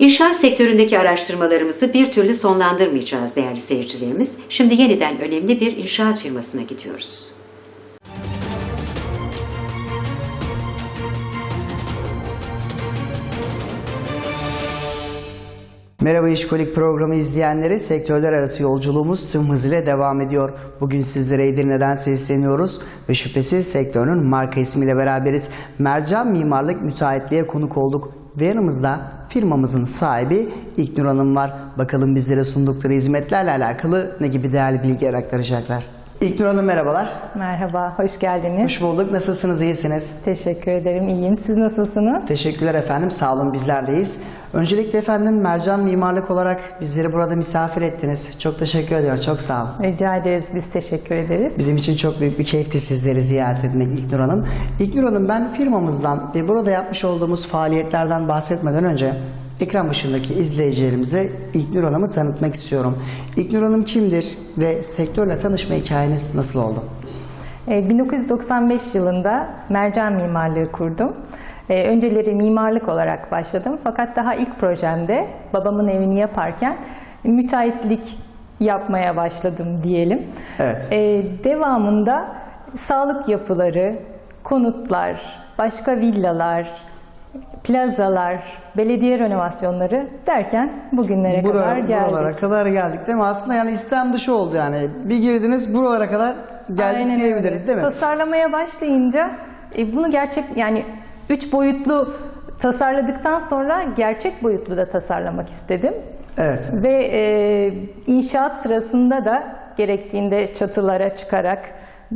İnşaat sektöründeki araştırmalarımızı bir türlü sonlandırmayacağız değerli seyircilerimiz. Şimdi yeniden önemli bir inşaat firmasına gidiyoruz. Merhaba İşkolik programı izleyenleri. Sektörler arası yolculuğumuz tüm hızıyla devam ediyor. Bugün sizlere Edirne'den sesleniyoruz ve şüphesiz sektörün marka ismiyle beraberiz. Mercan Mimarlık Müteahhitliğe konuk olduk ve yanımızda firmamızın sahibi İknur Hanım var. Bakalım bizlere sundukları hizmetlerle alakalı ne gibi değerli bilgiler aktaracaklar. İknur Hanım merhabalar. Merhaba, hoş geldiniz. Hoş bulduk. Nasılsınız? İyisiniz? Teşekkür ederim, iyiyim. Siz nasılsınız? Teşekkürler efendim. Sağ olun bizlerdeyiz. Öncelikle efendim Mercan Mimarlık olarak bizleri burada misafir ettiniz. Çok teşekkür ediyorum. Çok sağ olun. Rica ederiz, biz teşekkür ederiz. Bizim için çok büyük bir keyifti sizleri ziyaret etmek İlknur Hanım. İlknur Hanım ben firmamızdan ve burada yapmış olduğumuz faaliyetlerden bahsetmeden önce ekran başındaki izleyicilerimize İlknur Hanım'ı tanıtmak istiyorum. İlknur Hanım kimdir ve sektörle tanışma hikayeniz nasıl oldu? Ee, 1995 yılında mercan mimarlığı kurdum. Ee, Önceleri mimarlık olarak başladım. Fakat daha ilk projemde babamın evini yaparken müteahhitlik yapmaya başladım diyelim. Evet. Ee, Devamında sağlık yapıları, konutlar, başka villalar, plazalar, belediye renovasyonları derken bugünlere kadar Bura, geldik. buralara kadar geldik değil mi? Aslında yani istem dışı oldu yani. Bir girdiniz buralara kadar geldik Aynen diyebiliriz öyle. değil mi? Tasarlamaya başlayınca e, bunu gerçek yani üç boyutlu tasarladıktan sonra gerçek boyutlu da tasarlamak istedim. Evet. Ve e, inşaat sırasında da gerektiğinde çatılara çıkarak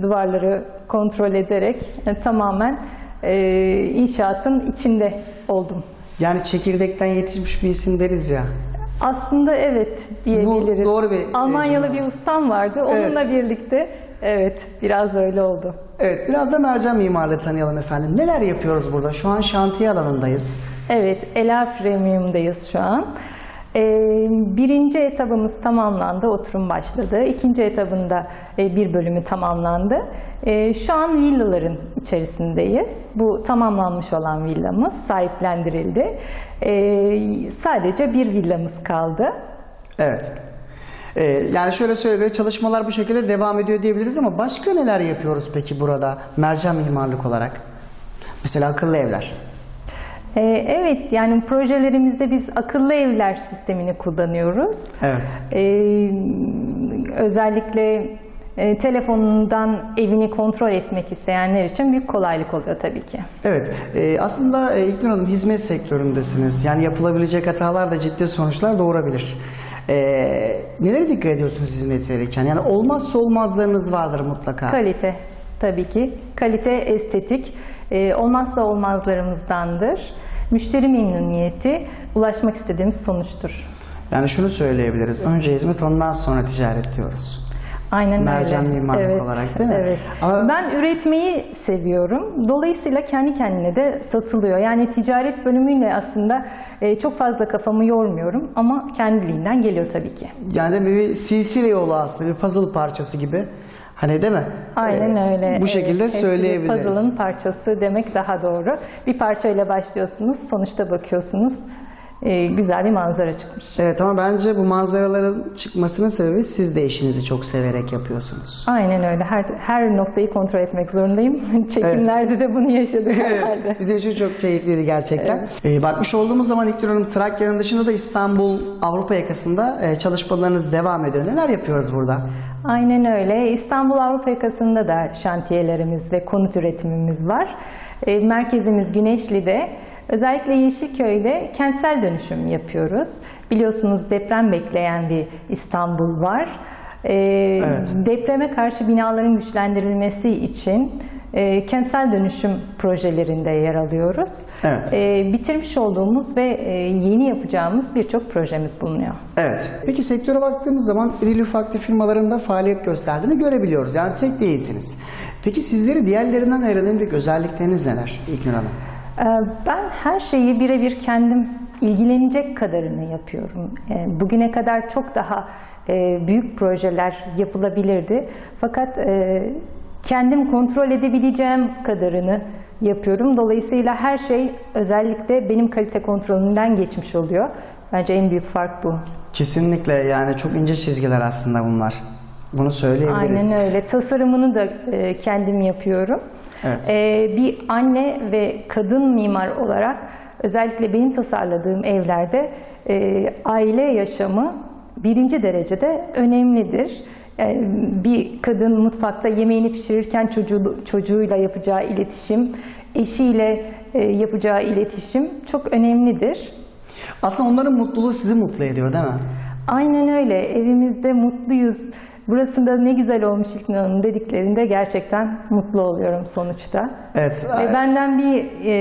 duvarları kontrol ederek e, tamamen e, inşaatın içinde oldum. Yani çekirdekten yetişmiş bir isim deriz ya. Aslında evet diyebiliriz. doğru bir Almanyalı cümle. bir ustam vardı. Onunla birlikte evet biraz öyle oldu. Evet, biraz da mercan mimarlığı tanıyalım efendim. Neler yapıyoruz burada? Şu an şantiye alanındayız. Evet, Ela Premium'dayız şu an. Ee, birinci etabımız tamamlandı, oturum başladı. İkinci etabında e, bir bölümü tamamlandı. E, şu an villaların içerisindeyiz. Bu tamamlanmış olan villamız sahiplendirildi. E, sadece bir villamız kaldı. Evet. Ee, yani şöyle söyle çalışmalar bu şekilde devam ediyor diyebiliriz ama başka neler yapıyoruz peki burada mercan mimarlık olarak? Mesela akıllı evler. E, evet, yani projelerimizde biz akıllı evler sistemini kullanıyoruz. Evet. Ee, özellikle e, telefonundan evini kontrol etmek isteyenler için büyük kolaylık oluyor tabii ki. Evet. e, aslında e, İlknur Hanım hizmet sektöründesiniz. Yani yapılabilecek hatalar da ciddi sonuçlar doğurabilir. E, nelere dikkat ediyorsunuz hizmet verirken? Yani olmazsa olmazlarınız vardır mutlaka. Kalite tabii ki. Kalite, estetik olmazsa olmazlarımızdandır. Müşteri memnuniyeti ulaşmak istediğimiz sonuçtur. Yani şunu söyleyebiliriz. Önce hizmet ondan sonra ticaret diyoruz. Aynen Mercan öyle. mimarlık olarak değil mi? Evet. Ama- Ben üretmeyi seviyorum. Dolayısıyla kendi kendine de satılıyor. Yani ticaret bölümüyle aslında e, çok fazla kafamı yormuyorum ama kendiliğinden geliyor tabii ki. Yani bir silsile yolu aslında bir puzzle parçası gibi. Hani değil mi? Aynen Ee, öyle. Bu şekilde Evet, söyleyebiliriz. Puzzle'ın parçası demek daha doğru. Bir parçayla başlıyorsunuz, sonuçta bakıyorsunuz e, güzel bir manzara çıkmış. Evet ama bence bu manzaraların çıkmasının sebebi siz de işinizi çok severek yapıyorsunuz. Aynen öyle. Her, her noktayı kontrol etmek zorundayım. Çekimlerde de bunu yaşadık herhalde. Bizim için çok keyifliydi gerçekten. Ee, bakmış olduğumuz zaman İlknur Hanım Trakya'nın dışında da İstanbul, Avrupa yakasında e, çalışmalarınız devam ediyor. Neler yapıyoruz burada? Aynen öyle. İstanbul Avrupa yakasında da şantiyelerimiz ve konut üretimimiz var. E, Merkezimiz Güneşli'de. Özellikle Yeşilköy'de kentsel dönüşüm yapıyoruz. Biliyorsunuz deprem bekleyen bir İstanbul var. E, Evet. Depreme karşı binaların güçlendirilmesi için e, kentsel dönüşüm projelerinde yer alıyoruz. Evet. E, bitirmiş olduğumuz ve e, yeni yapacağımız birçok projemiz bulunuyor. Evet. Peki sektöre baktığımız zaman irili ufaklı firmaların da faaliyet gösterdiğini görebiliyoruz. Yani tek değilsiniz. Peki sizleri diğerlerinden ayıran en büyük özellikleriniz neler İlknur Hanım? Ee, Ben her şeyi birebir kendim ilgilenecek kadarını yapıyorum. Bugüne kadar çok daha e, büyük projeler yapılabilirdi. Fakat e, kendim kontrol edebileceğim kadarını yapıyorum. Dolayısıyla her şey özellikle benim kalite kontrolümden geçmiş oluyor. Bence en büyük fark bu. Kesinlikle yani çok ince çizgiler aslında bunlar. Bunu söyleyebiliriz. Aynen öyle. Tasarımını da e, kendim yapıyorum. Evet. E, bir anne ve kadın mimar olarak özellikle benim tasarladığım evlerde e, aile yaşamı birinci derecede önemlidir. E, bir kadın mutfakta yemeğini pişirirken çocuğu, çocuğuyla yapacağı iletişim, eşiyle e, yapacağı iletişim çok önemlidir. Aslında onların mutluluğu sizi mutlu ediyor değil mi? Aynen öyle. Evimizde mutluyuz. Burası da ne güzel olmuş İlknur Hanım dediklerinde gerçekten mutlu oluyorum sonuçta. Evet. Ve benden bir e,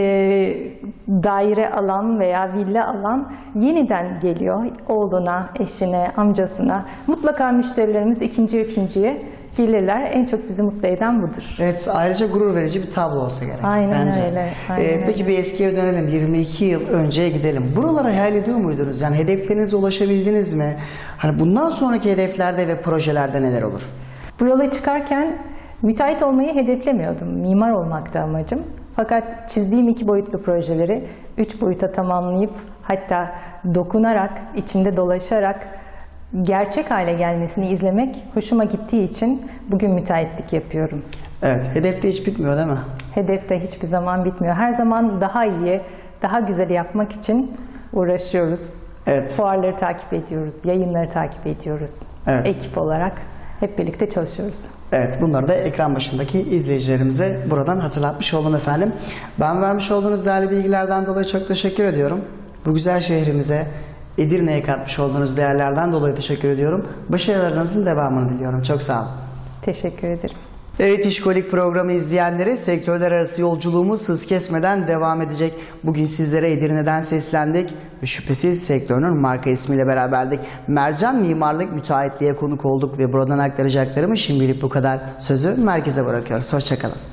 daire alan veya villa alan yeniden geliyor oğluna, eşine, amcasına. Mutlaka müşterilerimiz ikinci, üçüncüye gelirler. En çok bizi mutlu eden budur. Evet ayrıca gurur verici bir tablo olsa gerek Aynen bence. öyle, aynen Ee, peki bir eskiye dönelim 22 yıl önceye gidelim. Buralara hayal ediyor muydunuz? Yani hedeflerinize ulaşabildiniz mi? Hani bundan sonraki hedeflerde ve projelerde neler olur? Bu yola çıkarken müteahhit olmayı hedeflemiyordum. Mimar olmaktı amacım. Fakat çizdiğim iki boyutlu projeleri üç boyuta tamamlayıp hatta dokunarak, içinde dolaşarak gerçek hale gelmesini izlemek hoşuma gittiği için bugün müteahhitlik yapıyorum. Evet hedef de hiç bitmiyor değil mi? Hedef de hiçbir zaman bitmiyor. Her zaman daha iyi, daha güzel yapmak için uğraşıyoruz. Evet. Fuarları takip ediyoruz, yayınları takip ediyoruz. Evet. Ekip olarak hep birlikte çalışıyoruz. Evet bunları da ekran başındaki izleyicilerimize buradan hatırlatmış oldum efendim. Ben vermiş olduğunuz değerli bilgilerden dolayı çok teşekkür ediyorum. Bu güzel şehrimize Edirne'ye katmış olduğunuz değerlerden dolayı teşekkür ediyorum. Başarılarınızın devamını diliyorum. Çok sağ olun. Teşekkür ederim. Evet İşkolik programı izleyenleri sektörler arası yolculuğumuz hız kesmeden devam edecek. Bugün sizlere Edirne'den seslendik ve şüphesiz sektörünün marka ismiyle beraberdik. Mercan Mimarlık Müteahhitliğe konuk olduk ve buradan aktaracaklarımı şimdilik bu kadar. Sözü merkeze bırakıyoruz. Hoşçakalın.